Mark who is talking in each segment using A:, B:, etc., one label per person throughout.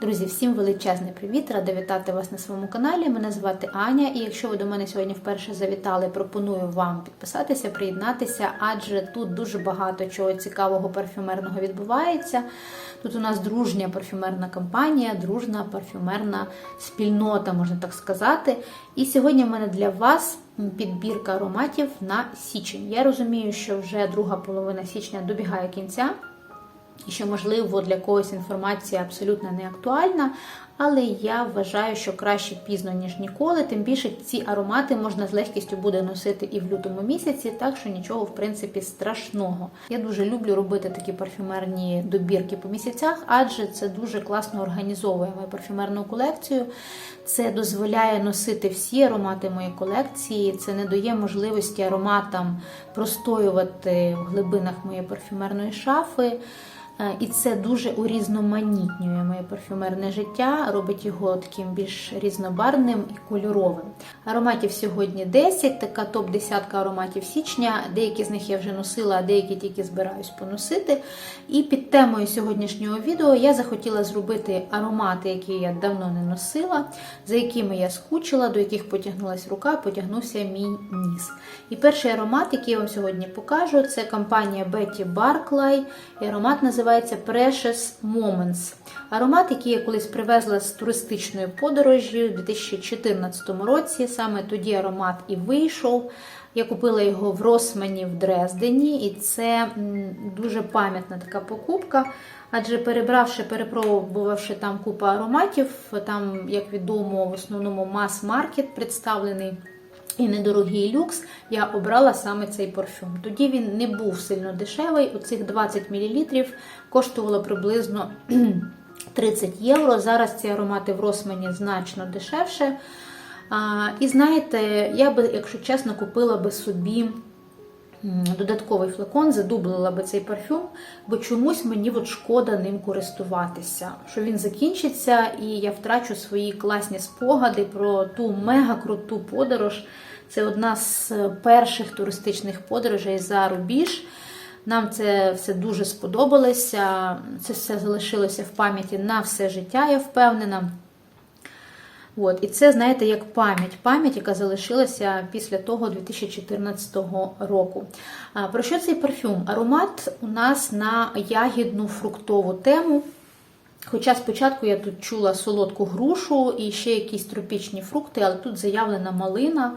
A: Друзі, всім величезний привіт! Рада вітати вас на своєму каналі. Мене звати Аня, і якщо ви до мене сьогодні вперше завітали, пропоную вам підписатися, приєднатися, адже тут дуже багато чого цікавого парфюмерного відбувається. Тут у нас дружня парфюмерна кампанія, дружна парфюмерна спільнота, можна так сказати. І сьогодні в мене для вас підбірка ароматів на січень. Я розумію, що вже друга половина січня добігає кінця. Що, можливо, для когось інформація абсолютно не актуальна, але я вважаю, що краще пізно, ніж ніколи. Тим більше ці аромати можна з легкістю буде носити і в лютому місяці, так що нічого, в принципі, страшного. Я дуже люблю робити такі парфюмерні добірки по місяцях, адже це дуже класно організовує мою парфюмерну колекцію. Це дозволяє носити всі аромати моєї колекції, це не дає можливості ароматам простоювати в глибинах моєї парфюмерної шафи. І це дуже урізноманітнює моє парфюмерне життя, робить його таким більш різнобарвним і кольоровим. Ароматів сьогодні 10, така топ-10 ароматів січня. Деякі з них я вже носила, а деякі тільки збираюсь поносити. І під темою сьогоднішнього відео я захотіла зробити аромати, які я давно не носила, за якими я скучила, до яких потягнулася рука, потягнувся мій ніс. І перший аромат, який я вам сьогодні покажу, це компанія Betty Barclay. І аромат називається називається Precious Moments. Аромат, який я колись привезла з туристичної подорожі у 2014 році. Саме тоді аромат і вийшов. Я купила його в Росмані в Дрездені, і це дуже пам'ятна така покупка. Адже перебравши, перепробувавши там купу ароматів, там, як відомо, в основному мас-маркет представлений і недорогий люкс, я обрала саме цей парфюм. Тоді він не був сильно дешевий. У цих 20 мл коштувало приблизно 30 євро. Зараз ці аромати в Росмані значно дешевше. А, І знаєте, я би, якщо чесно, купила би собі. Додатковий флакон, задублила би цей парфюм, бо чомусь мені от шкода ним користуватися. Що він закінчиться, і я втрачу свої класні спогади про ту мега круту подорож. Це одна з перших туристичних подорожей за рубіж. Нам це все дуже сподобалося. Це все залишилося в пам'яті на все життя, я впевнена. От, І це, знаєте, як пам'ять, пам'ять, яка залишилася після того 2014 року. А, Про що цей парфюм? Аромат у нас на ягідну фруктову тему. Хоча спочатку я тут чула солодку грушу і ще якісь тропічні фрукти, але тут заявлена малина,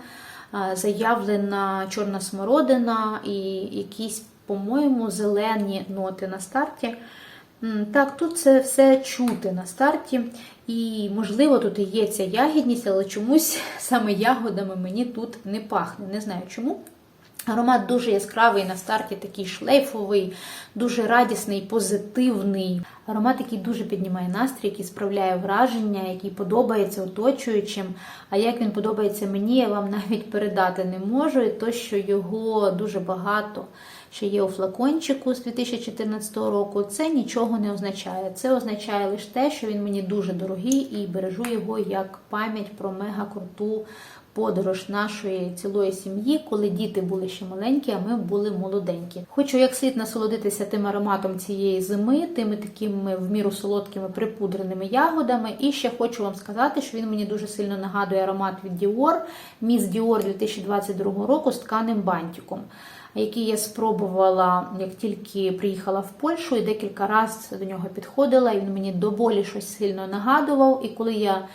A: заявлена чорна смородина і якісь, по-моєму, зелені ноти на старті. Так, тут це все чути на старті. І, можливо, тут і є ця ягідність, але чомусь саме ягодами мені тут не пахне. Не знаю чому. Аромат дуже яскравий на старті, такий шлейфовий, дуже радісний, позитивний. Аромат, який дуже піднімає настрій, який справляє враження, який подобається оточуючим. А як він подобається мені, я вам навіть передати не можу. І то, що його дуже багато що є у флакончику з 2014 року, це нічого не означає. Це означає лише те, що він мені дуже дорогий і бережу його як пам'ять про мега круту подорож нашої цілої сім'ї, коли діти були ще маленькі, а ми були молоденькі. Хочу як слід насолодитися тим ароматом цієї зими, тими такими в міру солодкими припудреними ягодами. І ще хочу вам сказати, що він мені дуже сильно нагадує аромат від Dior, Міс Dior 2022 року з тканим бантиком який я спробувала, як тільки приїхала в Польщу, і декілька разів до нього підходила, і він мені доволі щось сильно нагадував. І коли я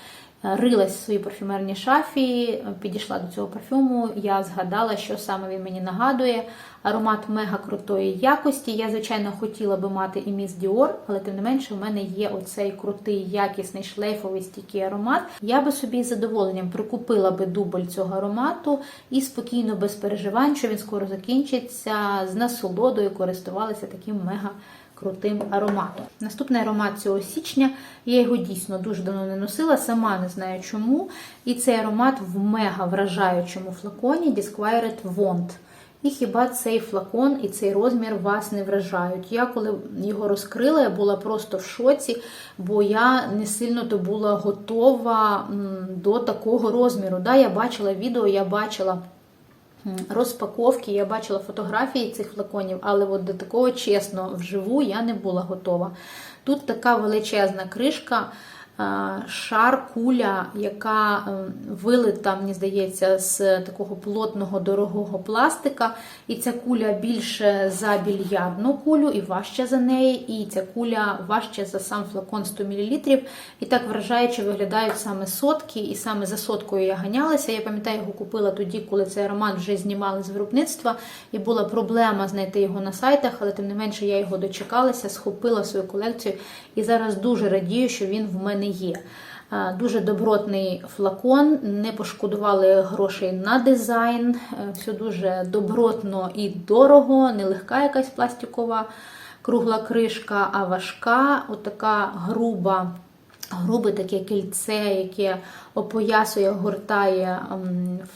A: рилась в своїй парфюмерній шафі, підійшла до цього парфюму, я згадала, що саме він мені нагадує. Аромат мега крутої якості. Я, звичайно, хотіла би мати і міс Dior, але тим не менше, в мене є оцей крутий, якісний шлейфовий стійкий аромат. Я би собі з задоволенням прикупила би дубль цього аромату і спокійно, без переживань, що він скоро закінчиться, з насолодою користувалася таким мега крутим ароматом. Наступний аромат цього січня, я його дійсно дуже давно не носила, сама не знаю чому. І цей аромат в мега вражаючому флаконі Disquired Want. І хіба цей флакон і цей розмір вас не вражають? Я коли його розкрила, я була просто в шоці, бо я не сильно то була готова до такого розміру. Да, Я бачила відео, я бачила розпаковки, я бачила фотографії цих флаконів, але от до такого чесно, вживу я не була готова. Тут така величезна кришка. Шар, куля, яка е, вилита, мені здається, з такого плотного дорогого пластика. І ця куля більше за більярдну кулю і важча за неї. І ця куля важча за сам флакон 100 мл. І так вражаюче виглядають саме сотки, і саме за соткою я ганялася. Я пам'ятаю, його купила тоді, коли цей аромат вже знімали з виробництва, і була проблема знайти його на сайтах, але тим не менше я його дочекалася, схопила свою колекцію і зараз дуже радію, що він в мене є. Дуже добротний флакон, не пошкодували грошей на дизайн, е, все дуже добротно і дорого, не легка якась пластикова кругла кришка, а важка, отака груба. Грубе таке кільце, яке опоясує, гортає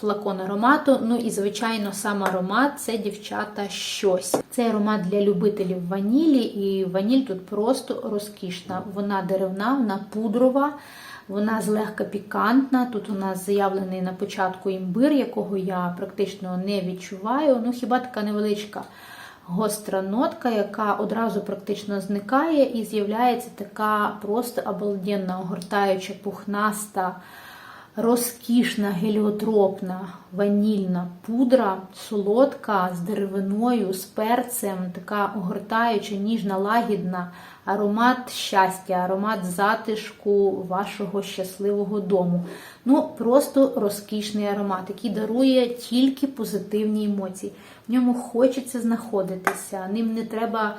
A: флакон аромату. Ну і, звичайно, сам аромат це дівчата щось. Це аромат для любителів ванілі, і ваніль тут просто розкішна. Вона деревна, вона пудрова, вона злегка пікантна. Тут у нас заявлений на початку імбир, якого я практично не відчуваю. Ну, хіба така невеличка гостра нотка, яка одразу практично зникає, і з'являється така просто обалденна, огортаюча, пухнаста, розкішна, геліотропна, ванільна пудра, солодка з деревиною, з перцем, така огортаюча, ніжна, лагідна, аромат щастя, аромат затишку вашого щасливого дому. Ну, просто розкішний аромат, який дарує тільки позитивні емоції. В ньому хочеться знаходитися, ним не треба.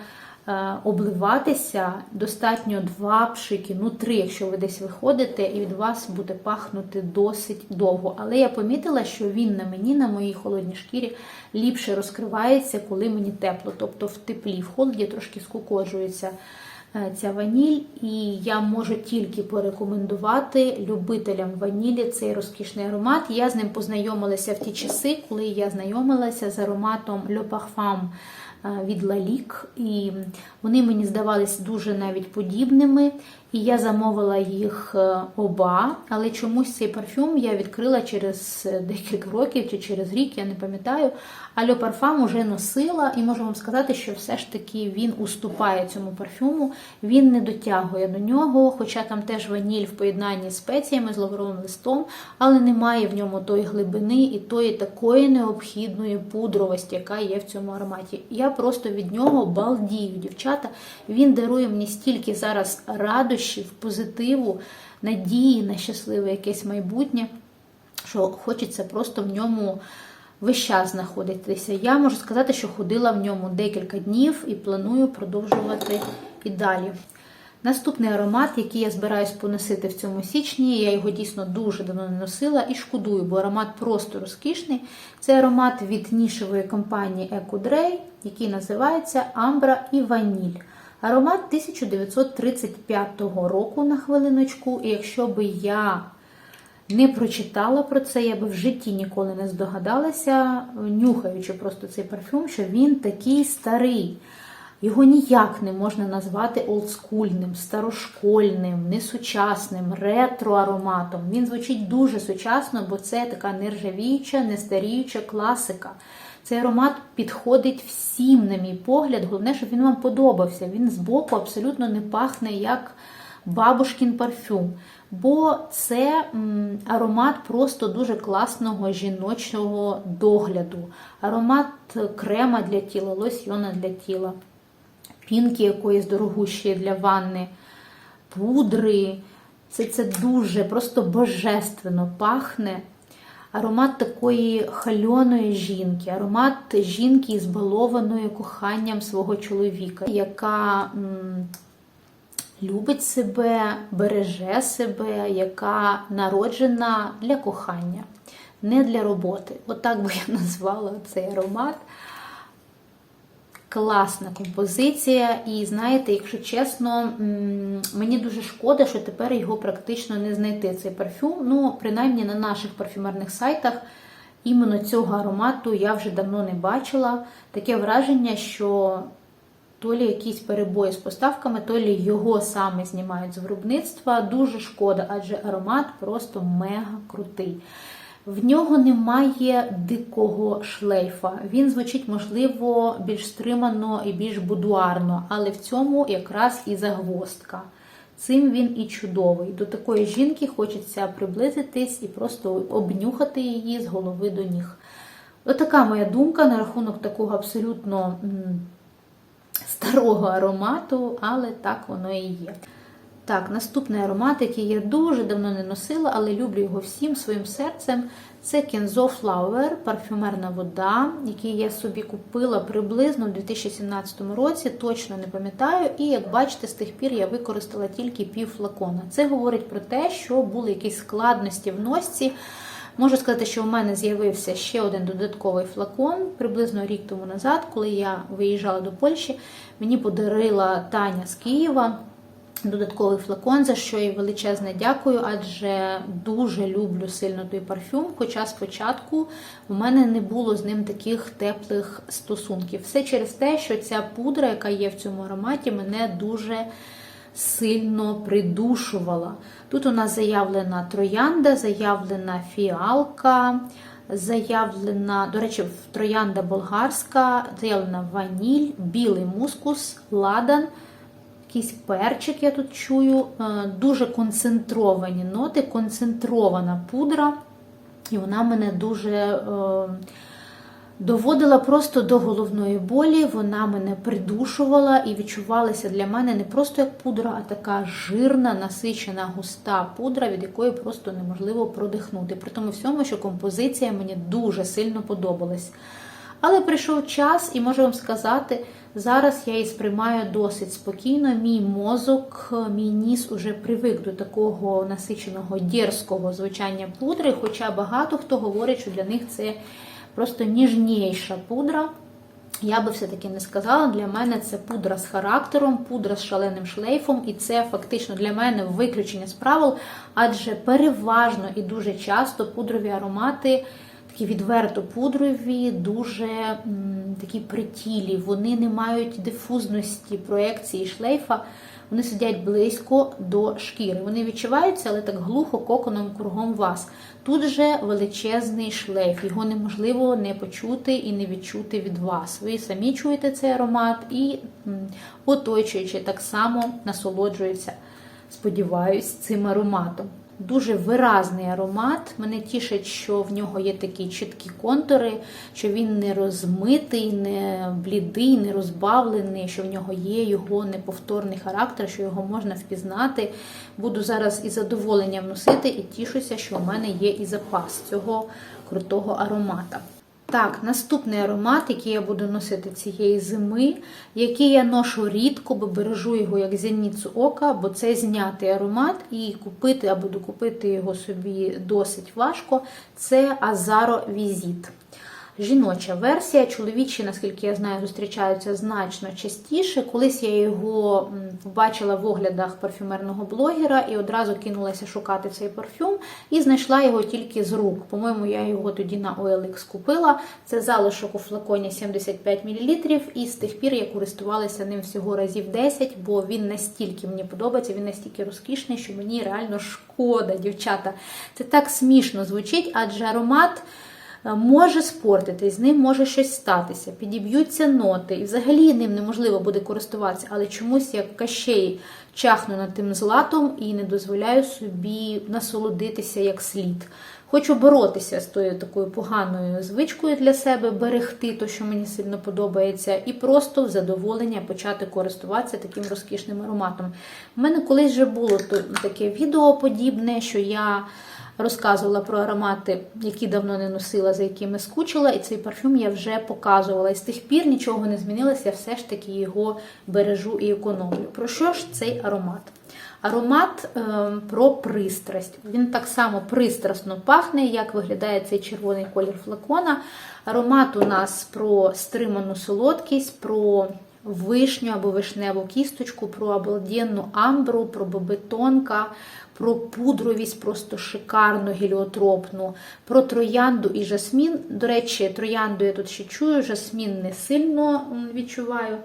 A: Е, обливатися достатньо два пшики, ну три, якщо ви десь виходите, і від вас буде пахнути досить довго. Але я помітила, що він на мені, на моїй холодній шкірі, ліпше розкривається, коли мені тепло. Тобто в теплі, в холоді трошки скукоджується е, ця ваніль, і я можу тільки порекомендувати любителям ванілі цей розкішний аромат. Я з ним познайомилася в ті часи, коли я знайомилася з ароматом Le Parfum Е, від Лалік, і вони мені здавались дуже навіть подібними. І я замовила їх е, оба, але чомусь цей парфюм я відкрила через декілька років чи через рік, я не пам'ятаю. А Льо Парфам уже носила, і можу вам сказати, що все ж таки він уступає цьому парфюму, він не дотягує до нього, хоча там теж ваніль в поєднанні з спеціями, з лавровим листом, але немає в ньому тої глибини і тої такої необхідної пудровості, яка є в цьому ароматі. Я просто від нього балдію, дівчата. Він дарує мені стільки зараз радощів, позитиву, надії на щасливе якесь майбутнє, що хочеться просто в ньому весь час знаходитися. Я можу сказати, що ходила в ньому декілька днів і планую продовжувати і далі. Наступний аромат, який я збираюсь поносити в цьому січні, я його дійсно дуже давно не носила і шкодую, бо аромат просто розкішний. Це аромат від нішевої компанії Екудрей, який називається Амбра і Ваніль. Аромат 1935 року на хвилиночку, і якщо би я не прочитала про це, я би в житті ніколи не здогадалася, нюхаючи просто цей парфюм, що він такий старий. Його ніяк не можна назвати олдскульним, старошкольним, несучасним, ретро-ароматом. Він звучить дуже сучасно, бо це така нержавіюча, нестаріюча класика. Цей аромат підходить всім, на мій погляд. Головне, щоб він вам подобався. Він збоку абсолютно не пахне як бабушкін парфюм. Бо це аромат просто дуже класного жіночого догляду. Аромат крема для тіла, лосьйона для тіла пінки якоїсь дорогущої для ванни, пудри. Це це дуже просто божественно пахне. Аромат такої хальоної жінки, аромат жінки, збалованої коханням свого чоловіка, яка м, любить себе, береже себе, яка народжена для кохання, не для роботи. Отак От би я назвала цей аромат класна композиція. І знаєте, якщо чесно, мені дуже шкода, що тепер його практично не знайти. Цей парфюм. Ну, принаймні на наших парфюмерних сайтах іменно цього аромату я вже давно не бачила. Таке враження, що. То лі якісь перебої з поставками, то лі його саме знімають з виробництва. Дуже шкода, адже аромат просто мега крутий. В нього немає дикого шлейфа. Він звучить, можливо, більш стримано і більш будуарно, але в цьому якраз і загвоздка. Цим він і чудовий. До такої жінки хочеться приблизитись і просто обнюхати її з голови до ніг. Отака моя думка на рахунок такого абсолютно старого аромату, але так воно і є. Так, наступний аромат, який я дуже давно не носила, але люблю його всім своїм серцем. Це Kenzo Flower, парфюмерна вода, який я собі купила приблизно у 2017 році, точно не пам'ятаю. І як бачите, з тих пір я використала тільки пів флакона. Це говорить про те, що були якісь складності в носці. Можу сказати, що у мене з'явився ще один додатковий флакон приблизно рік тому назад, коли я виїжджала до Польщі. Мені подарила Таня з Києва додатковий флакон, за що їй величезне дякую, адже дуже люблю сильно той парфюм. Хоча спочатку у мене не було з ним таких теплих стосунків. Все через те, що ця пудра, яка є в цьому ароматі, мене дуже сильно придушувала. Тут у нас заявлена троянда, заявлена фіалка. Заявлена, до речі, троянда болгарська, заявлена ваніль, білий мускус, ладан, якийсь перчик я тут чую, е, дуже концентровані ноти, концентрована пудра, і вона мене дуже е, доводила просто до головної болі, вона мене придушувала і відчувалася для мене не просто як пудра, а така жирна, насичена, густа пудра, від якої просто неможливо продихнути. При тому всьому, що композиція мені дуже сильно подобалась. Але прийшов час, і можу вам сказати, зараз я її сприймаю досить спокійно. Мій мозок, мій ніс уже привик до такого насиченого дерзкого звучання пудри, хоча багато хто говорить, що для них це просто ніжніша пудра. Я би все-таки не сказала, для мене це пудра з характером, пудра з шаленим шлейфом, і це фактично для мене виключення з правил, адже переважно і дуже часто пудрові аромати такі відверто пудрові, дуже такі притілі, вони не мають дифузності проекції шлейфа, вони сидять близько до шкіри. Вони відчуваються, але так глухо коконом кругом вас. Тут же величезний шлейф, його неможливо не почути і не відчути від вас. Ви самі чуєте цей аромат і, оточуючи, так само насолоджуються, сподіваюсь, цим ароматом. Дуже виразний аромат. Мене тішить, що в нього є такі чіткі контури, що він не розмитий, не блідий, не розбавлений, що в нього є його неповторний характер, що його можна впізнати. Буду зараз із задоволенням носити і тішуся, що в мене є і запас цього крутого аромата. Так, наступний аромат, який я буду носити цієї зими, який я ношу рідко, бо бережу його як зіницю ока, бо це знятий аромат, і купити або докупити його собі досить важко. Це Азаро Візіт. Жіноча версія, чоловічі, наскільки я знаю, зустрічаються значно частіше. Колись я його побачила в оглядах парфюмерного блогера і одразу кинулася шукати цей парфюм і знайшла його тільки з рук. По-моєму, я його тоді на OLX купила. Це залишок у флаконі 75 мл, і з тих пір я користувалася ним всього разів 10, бо він настільки мені подобається, він настільки розкішний, що мені реально шкода, дівчата. Це так смішно звучить, адже аромат може спортитись, з ним може щось статися, підіб'ються ноти, і взагалі ним неможливо буде користуватися, але чомусь як кащей чахну над тим златом і не дозволяю собі насолодитися як слід. Хочу боротися з тою такою поганою звичкою для себе, берегти то, що мені сильно подобається, і просто в задоволення почати користуватися таким розкішним ароматом. У мене колись вже було таке відео подібне, що я розказувала про аромати, які давно не носила, за якими скучила, і цей парфюм я вже показувала. І з тих пір нічого не змінилося, я все ж таки його бережу і економлю. Про що ж цей аромат? Аромат е, про пристрасть. Він так само пристрасно пахне, як виглядає цей червоний колір флакона. Аромат у нас про стриману солодкість, про вишню або вишневу кісточку, про обалденну амбру, про бобетонка, про пудровість, просто шикарну, геліотропну, про троянду і жасмін. До речі, троянду я тут ще чую, жасмін не сильно відчуваю.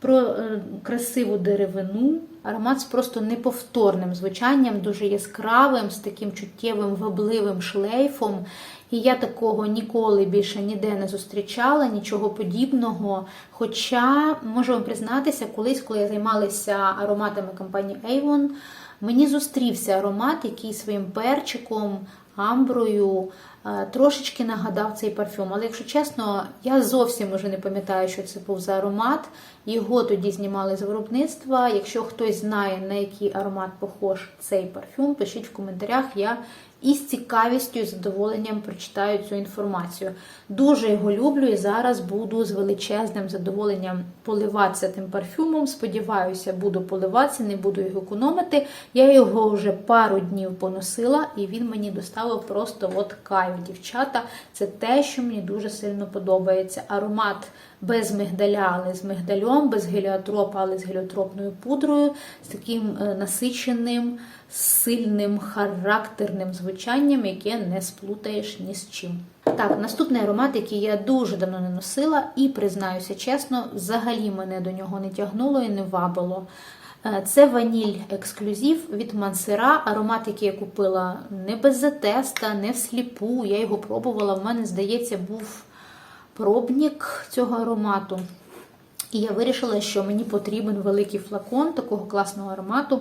A: Про е, красиву деревину, Аромат з просто неповторним звучанням, дуже яскравим, з таким чуттєвим вабливим шлейфом. І я такого ніколи більше ніде не зустрічала, нічого подібного. Хоча, можу вам признатися, колись, коли я займалася ароматами компанії Avon, мені зустрівся аромат, який своїм перчиком, амброю трошечки нагадав цей парфюм. Але якщо чесно, я зовсім уже не пам'ятаю, що це був за аромат. Його тоді знімали з виробництва. Якщо хтось знає, на який аромат похож цей парфюм, пишіть в коментарях. Я із цікавістю і задоволенням прочитаю цю інформацію. Дуже його люблю і зараз буду з величезним задоволенням поливатися тим парфюмом. Сподіваюся, буду поливатися, не буду його економити. Я його вже пару днів поносила, і він мені доставив просто от кайф, дівчата. Це те, що мені дуже сильно подобається. Аромат без мигдаля, але з мигдальом, без геліотропа, але з геліотропною пудрою, з таким е, насиченим, сильним, характерним звучанням, яке не сплутаєш ні з чим. Так, наступний аромат, який я дуже давно не носила, і признаюся чесно, взагалі мене до нього не тягнуло і не вабило. Е, Це ваніль ексклюзив від Мансера. Аромат, який я купила не без затеста, не всліпу. Я його пробувала. В мене, здається, був пробник цього аромату. І я вирішила, що мені потрібен великий флакон такого класного аромату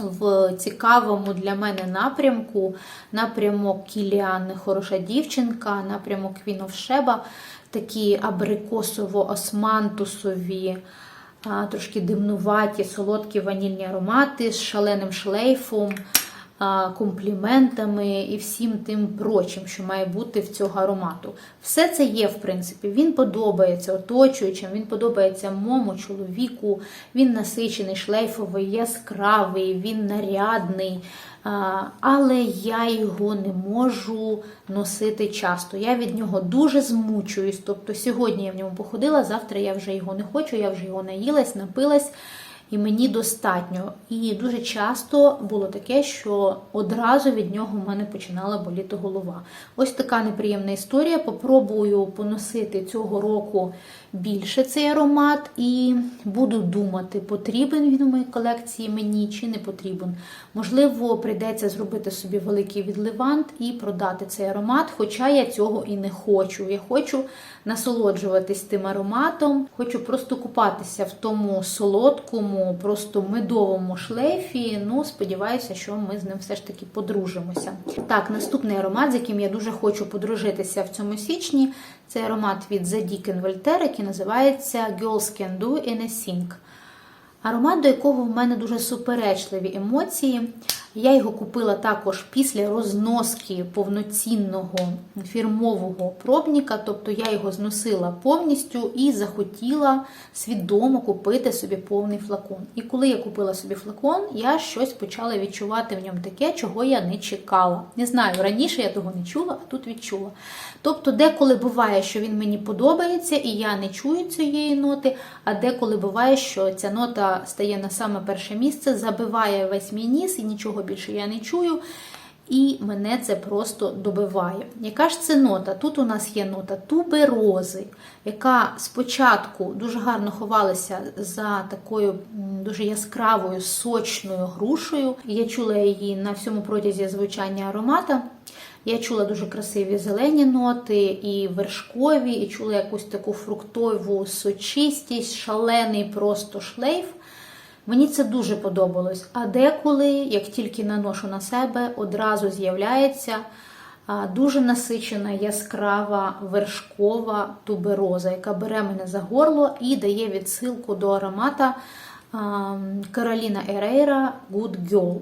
A: в цікавому для мене напрямку. Напрямок Кіліан Хороша дівчинка, напрямок of Sheba, такі абрикосово-османтусові, трошки димнуваті, солодкі ванільні аромати з шаленим шлейфом, компліментами і всім тим прочим, що має бути в цього аромату. Все це є, в принципі. Він подобається оточуючим, він подобається мому, чоловіку, він насичений, шлейфовий, яскравий, він нарядний. Але я його не можу носити часто. Я від нього дуже змучуюсь. Тобто сьогодні я в ньому походила, завтра я вже його не хочу, я вже його наїлась, напилась. І мені достатньо. І дуже часто було таке, що одразу від нього в мене починала боліти голова. Ось така неприємна історія. Попробую поносити цього року більше цей аромат, і буду думати, потрібен він у моїй колекції мені чи не потрібен. Можливо, прийдеться зробити собі великий відливант і продати цей аромат, хоча я цього і не хочу. Я хочу насолоджуватись тим ароматом, хочу просто купатися в тому солодкому, просто медовому шлейфі. Ну, сподіваюся, що ми з ним все ж таки подружимося. Так, наступний аромат, з яким я дуже хочу подружитися в цьому січні, це аромат від The Deacon Voltaire, який називається Girls Can Do in a Sink. Аромат, до якого в мене дуже суперечливі емоції. Я його купила також після розноски повноцінного фірмового пробника, тобто я його зносила повністю і захотіла свідомо купити собі повний флакон. І коли я купила собі флакон, я щось почала відчувати в ньому таке, чого я не чекала. Не знаю, раніше я того не чула, а тут відчула. Тобто, деколи буває, що він мені подобається, і я не чую цієї ноти, а деколи буває, що ця нота стає на саме перше місце, забиває весь мій ніс і нічого більше я не чую. І мене це просто добиває. Яка ж це нота? Тут у нас є нота туберози, яка спочатку дуже гарно ховалася за такою дуже яскравою сочною грушею. Я чула її на всьому протязі звучання аромата. Я чула дуже красиві зелені ноти, і вершкові, і чула якусь таку фруктову сочистість, шалений просто шлейф. Мені це дуже подобалось. А деколи, як тільки наношу на себе, одразу з'являється дуже насичена, яскрава вершкова тубероза, яка бере мене за горло і дає відсилку до аромата Кароліна Ерейра Good Girl.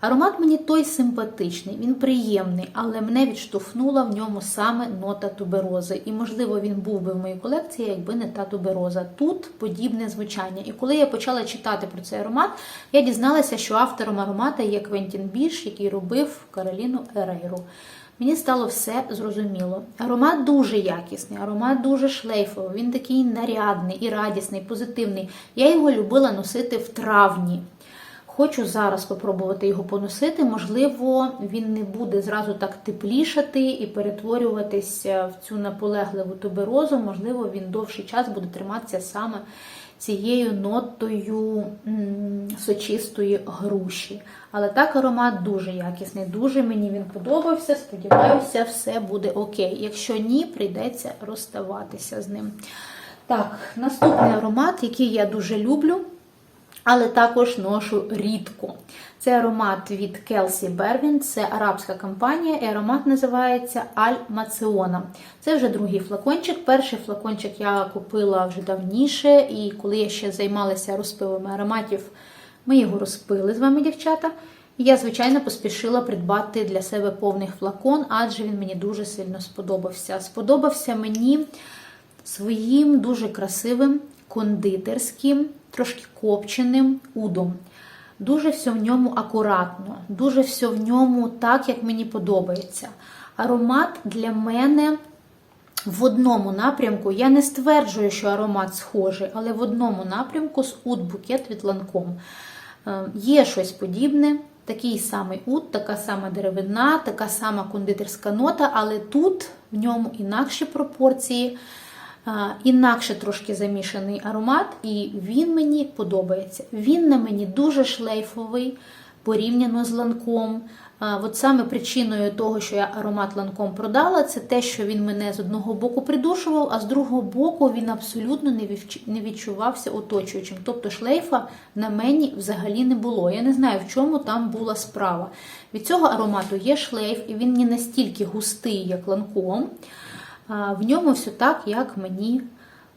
A: Аромат мені той симпатичний, він приємний, але мене відштовхнула в ньому саме нота туберози. І, можливо, він був би в моїй колекції, якби не та тубероза. Тут подібне звучання. І коли я почала читати про цей аромат, я дізналася, що автором аромата є Квентін Біш, який робив Кароліну Ерейру. Мені стало все зрозуміло. Аромат дуже якісний, аромат дуже шлейфовий, він такий нарядний і радісний, позитивний. Я його любила носити в травні. Хочу зараз спробувати його поносити. Можливо, він не буде зразу так теплішати і перетворюватися в цю наполегливу туберозу. Можливо, він довший час буде триматися саме цією нотою сочистої груші. Але так аромат дуже якісний, дуже мені він подобався. Сподіваюся, все буде окей. Якщо ні, прийдеться розставатися з ним. Так, наступний аромат, який я дуже люблю, але також ношу рідко. Це аромат від Kelsey Berwin, це арабська компанія, і аромат називається Аль Маціона. Це вже другий флакончик. Перший флакончик я купила вже давніше, і коли я ще займалася розпивами ароматів, ми його розпили з вами, дівчата. І я, звичайно, поспішила придбати для себе повний флакон, адже він мені дуже сильно сподобався. Сподобався мені своїм дуже красивим кондитерським, трошки копченим удом. Дуже все в ньому акуратно, дуже все в ньому так, як мені подобається. Аромат для мене в одному напрямку, я не стверджую, що аромат схожий, але в одному напрямку з уд букет від Ланком. Є щось подібне, такий самий уд, така сама деревина, така сама кондитерська нота, але тут в ньому інакші пропорції. Інакше трошки замішаний аромат, і він мені подобається. Він на мені дуже шлейфовий порівняно з ланком. От саме причиною того, що я аромат ланком продала, це те, що він мене з одного боку придушував, а з другого боку він абсолютно не відчувався оточуючим. Тобто шлейфа на мені взагалі не було. Я не знаю, в чому там була справа. Від цього аромату є шлейф, і він не настільки густий, як ланком в ньому все так, як мені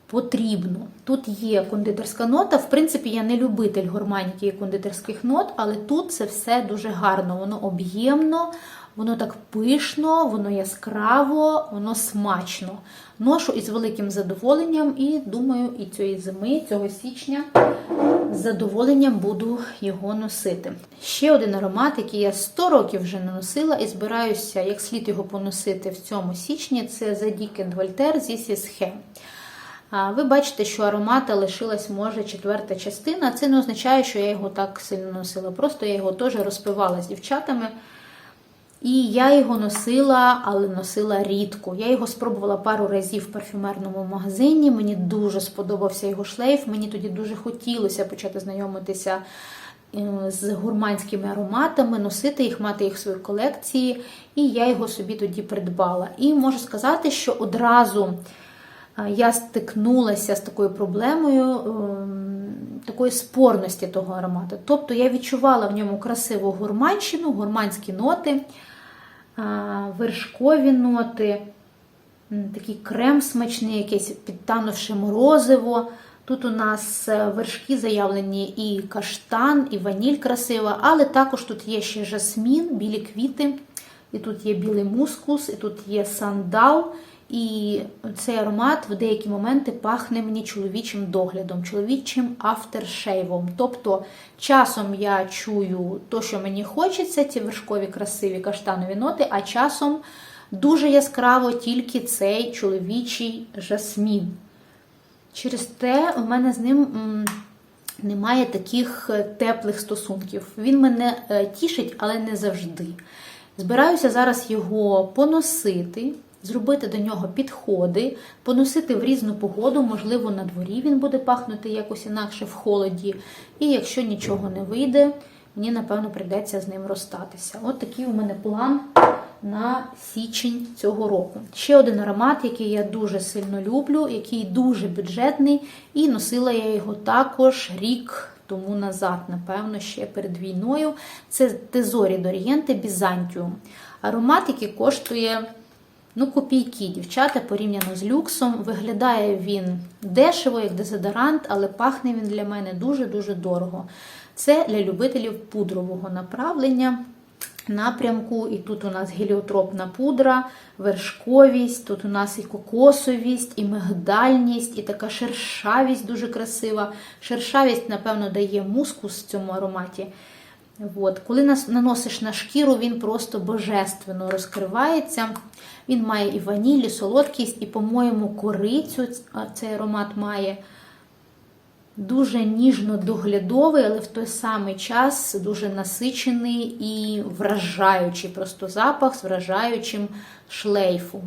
A: потрібно. Тут є кондитерська нота. В принципі, я не любитель гурманіки і кондитерських нот, але тут це все дуже гарно. Воно об'ємно, воно так пишно, воно яскраво, воно смачно. Ношу із великим задоволенням, і думаю, і цієї зими, цього січня з задоволенням буду його носити. Ще один аромат, який я 100 років вже не носила, і збираюся як слід його поносити в цьому січні, це Dick Voltaire This is Ви бачите, що аромата лишилась, може, четверта частина. Це не означає, що я його так сильно носила. Просто я його теж розпивала з дівчатами. І я його носила, але носила рідко. Я його спробувала пару разів в парфюмерному магазині. Мені дуже сподобався його шлейф. Мені тоді дуже хотілося почати знайомитися е, з гурманськими ароматами, носити їх, мати їх в своїй колекції. І я його собі тоді придбала. І можу сказати, що одразу е, я стикнулася з такою проблемою. Ем, такої спорності того аромату. Тобто я відчувала в ньому красиву гурманщину, гурманські ноти, вершкові ноти, такий крем смачний, якесь підтанувши морозиво. Тут у нас е, вершки заявлені і каштан, і ваніль красива, але також тут є ще жасмін, білі квіти, і тут є білий мускус, і тут є сандал. І цей аромат в деякі моменти пахне мені чоловічим доглядом, чоловічим афтершейвом. Тобто часом я чую то, що мені хочеться, ці вершкові красиві каштанові ноти, а часом дуже яскраво тільки цей чоловічий жасмін. Через те у мене з ним немає таких е, теплих стосунків. Він мене е, тішить, але не завжди. Збираюся зараз його поносити зробити до нього підходи, поносити в різну погоду, можливо, на дворі він буде пахнути якось інакше в холоді. І якщо нічого не вийде, мені, напевно, прийдеться з ним розстатися. От такий у мене план на січень цього року. Ще один аромат, який я дуже сильно люблю, який дуже бюджетний, і носила я його також рік. Тому назад, напевно, ще перед війною. Це Тезорі Дорієнте Бізантіум. Аромат, який коштує Ну, копійки, дівчата, порівняно з люксом. Виглядає він дешево, як дезодорант, але пахне він для мене дуже-дуже дорого. Це для любителів пудрового направлення, напрямку. І тут у нас геліотропна пудра, вершковість, тут у нас і кокосовість, і мигдальність, і така шершавість дуже красива. Шершавість, напевно, дає мускус в цьому ароматі. От. Коли наносиш на шкіру, він просто божественно розкривається. Він має і ванілі, солодкість, і, по-моєму, корицю цей аромат має. Дуже ніжно-доглядовий, але в той самий час дуже насичений і вражаючий просто запах з вражаючим шлейфом.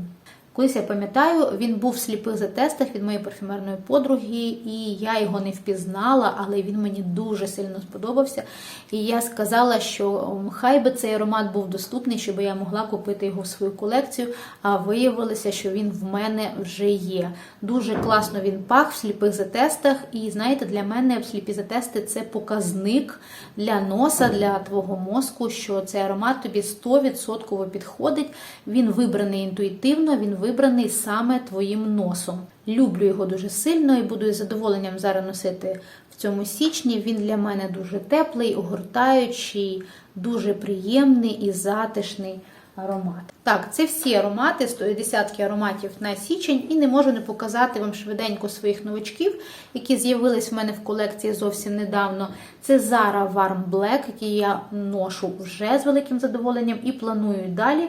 A: Колись я пам'ятаю, він був в сліпих затестах від моєї парфюмерної подруги, і я його не впізнала, але він мені дуже сильно сподобався. І я сказала, що хай би цей аромат був доступний, щоб я могла купити його в свою колекцію. А виявилося, що він в мене вже є. Дуже класно він пах в сліпих затестах. І знаєте, для мене сліпі затести це показник для носа, для твого мозку, що цей аромат тобі 100% підходить. Він вибраний інтуїтивно, він вибраний саме твоїм носом. Люблю його дуже сильно і буду із задоволенням зараз носити в цьому січні. Він для мене дуже теплий, огортаючий, дуже приємний і затишний аромат. Так, це всі аромати, 110 ароматів на січень, і не можу не показати вам швиденько своїх новачків, які з'явились в мене в колекції зовсім недавно. Це Zara Warm Black, який я ношу вже з великим задоволенням і планую далі.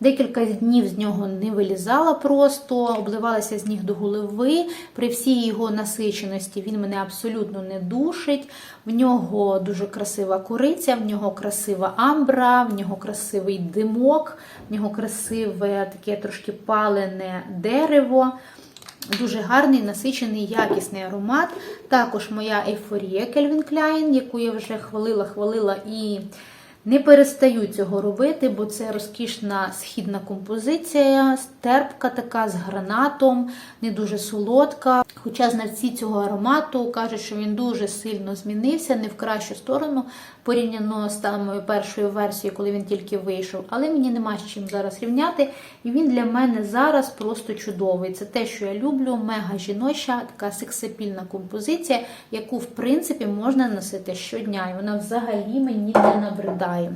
A: Декілька днів з нього не вилізала просто, обливалася з ніг до голови. При всій його насиченості він мене абсолютно не душить. В нього дуже красива кориця, в нього красива амбра, в нього красивий димок, в нього красиве таке трошки палене дерево. Дуже гарний, насичений, якісний аромат. Також моя ейфорія Calvin Klein, яку я вже хвалила, хвалила і не перестаю цього робити, бо це розкішна східна композиція, стерпка така з гранатом, не дуже солодка. Хоча знавці цього аромату кажуть, що він дуже сильно змінився, не в кращу сторону, порівняно з самою першою версією, коли він тільки вийшов. Але мені нема з чим зараз рівняти. І він для мене зараз просто чудовий. Це те, що я люблю, мега жіноча, така сексапільна композиція, яку, в принципі, можна носити щодня. І вона взагалі мені не набридає.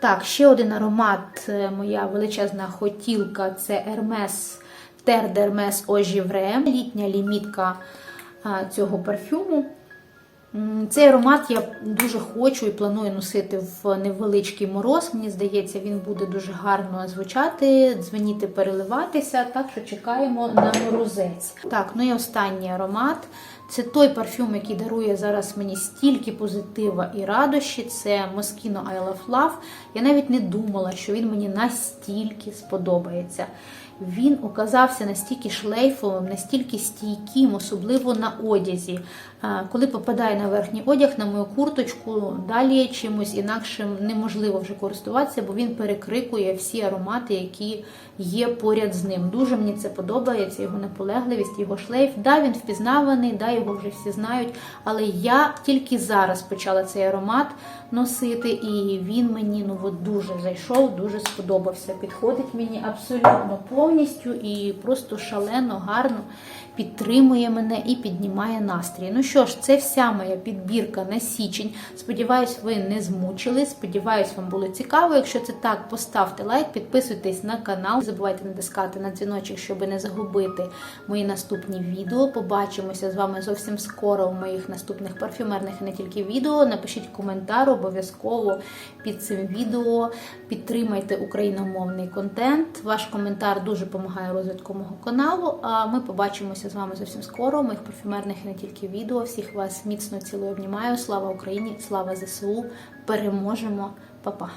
A: Так, ще один аромат, е, моя величезна хотілка це Hermes d'Hermes Eau Givre, літня лімітка цього парфюму. Цей аромат я дуже хочу і планую носити в невеличкий мороз. Мені здається, він буде дуже гарно звучати, дзвеніти, переливатися. Так що чекаємо на морозець. Так, ну і останній аромат. Це той парфюм, який дарує зараз мені стільки позитива і радощі. Це Moschino I Love Love. Я навіть не думала, що він мені настільки сподобається. Він оказався настільки шлейфовим, настільки стійким, особливо на одязі. Коли попадає на верхній одяг, на мою курточку, далі чимось інакшим неможливо вже користуватися, бо він перекрикує всі аромати, які є поряд з ним. Дуже мені це подобається, його наполегливість, його шлейф. Да, він впізнаваний, да, його вже всі знають. Але я тільки зараз почала цей аромат носити, і він мені ну, от дуже зайшов, дуже сподобався. Підходить мені абсолютно повністю і просто шалено, гарно підтримує мене і піднімає настрій. Ну що ж, це вся моя підбірка на січень. Сподіваюсь, ви не змучили. Сподіваюсь, вам було цікаво. Якщо це так, поставте лайк, підписуйтесь на канал. Не забувайте натискати на дзвіночок, щоб не загубити мої наступні відео. Побачимося з вами зовсім скоро в моїх наступних парфюмерних і не тільки відео. Напишіть коментар обов'язково під цим відео. Підтримайте україномовний контент. Ваш коментар дуже допомагає розвитку мого каналу. А ми побачимося з вами зовсім скоро. Моїх парфюмерних і не тільки відео. Всіх вас міцно цілую обнімаю. Слава Україні! Слава ЗСУ! Переможемо! Па-па!